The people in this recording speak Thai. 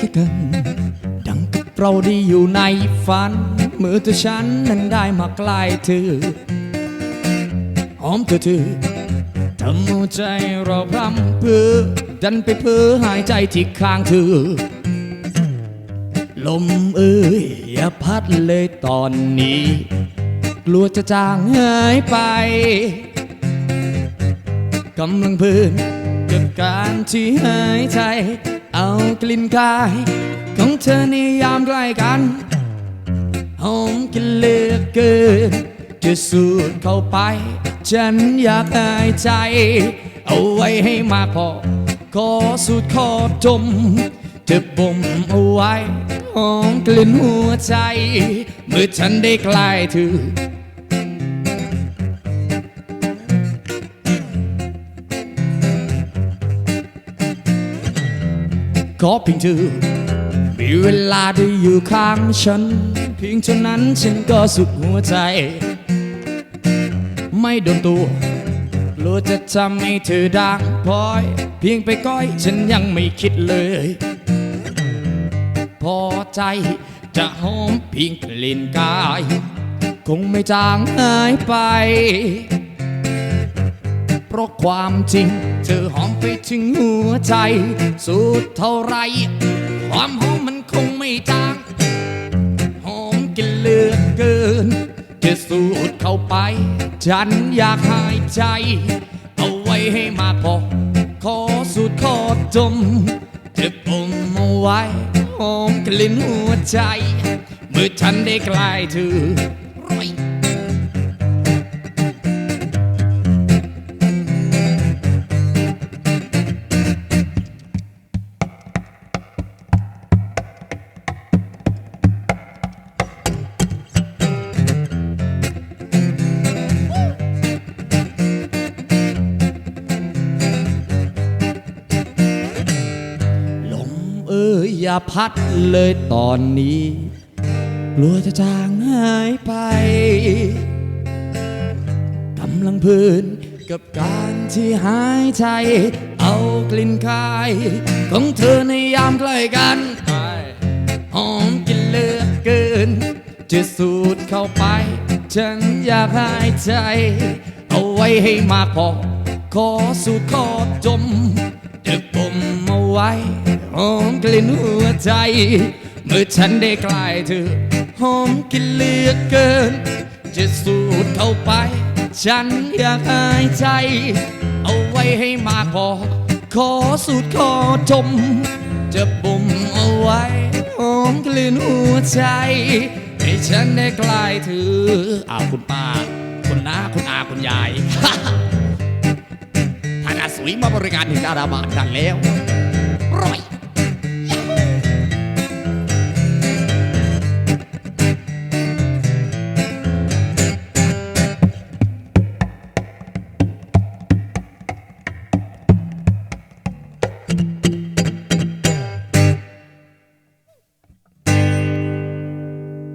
กันดังกับเราได้อยู่ในฝัน เมื่อตัวฉันนั้นได้มาใกล้เธอหอมเธอเธอทำหัวใจเราพรำเพื่อดันไปเพ้อหายใจที่ข้างเธอ ลมเอ้ยอย่าพัดเลยตอนนี้ กลัวจะจางหายไปกำลังเพลินกับการที่หายใจ เอากลิ่นกายของเธอในยามใกล้กันหอมกินเลือกเกินจะสูดเข้าไป ฉันอยากหายใจ เอาไว้ให้มากพอ ขอสูดขอจมจะบ่มเอาไว้หอมกลิ่นหัวใจ เมื่อฉันได้ใกล้เธอ ขอเพียงเธอ มีเวลาได้อยู่ข้างฉัน เพียงเท่านั้นฉันก็สุขหัวใจ ไม่โดนตัวกลัวจะทำให้เธอดังพลอย เพียงไปก้อยฉันยังไม่คิดเลย พอใจจะหอมเพียงกลิ่นกาย คงไม่จางหายไป เพราะความจริง เธอหอมไปถึงหัวใจ สุดเท่าไร ความหอมมันคงไม่จางหอมกินเลือกเกินจะสูดเข้าไป ฉันอยากหายใจ เอาไว้ให้มากพอ ขอสูดขอจมจะปมเอาไว้หอมกลิ่นหัวใจ เมื่อฉันได้ใกล้เธอร้อย อย่าพัดเลยตอนนี้กลัวจะจางหายไปกำลังพลินกับการที่หายใจ เอากลิ่นคาย ของเธอในยามใกล้กันหอมกินเลือกเกิน จะสูดเข้าไป ฉันอยากหายใจ เอาไว้ให้มากพอ ขอสูดขอจมจะปมเอาไว้ มกลิ่นหัวใจ เมื่อฉันได้ใกล้เธอหอมกลิ่นเลือกเกิน จะสูดเข้าไป ฉันอยากหายใจ เอาไว้ให้มากพอ ขอสูดขอจม จะบ่มเอาไว้หอมกลิ่นหัวใจ ให้ฉันได้ใกล้เธออ้าวคุณป้า คุณน้าคุณอาคุณยาย ทางอาสวยมาบริการถึงดาราบานดันแล้ว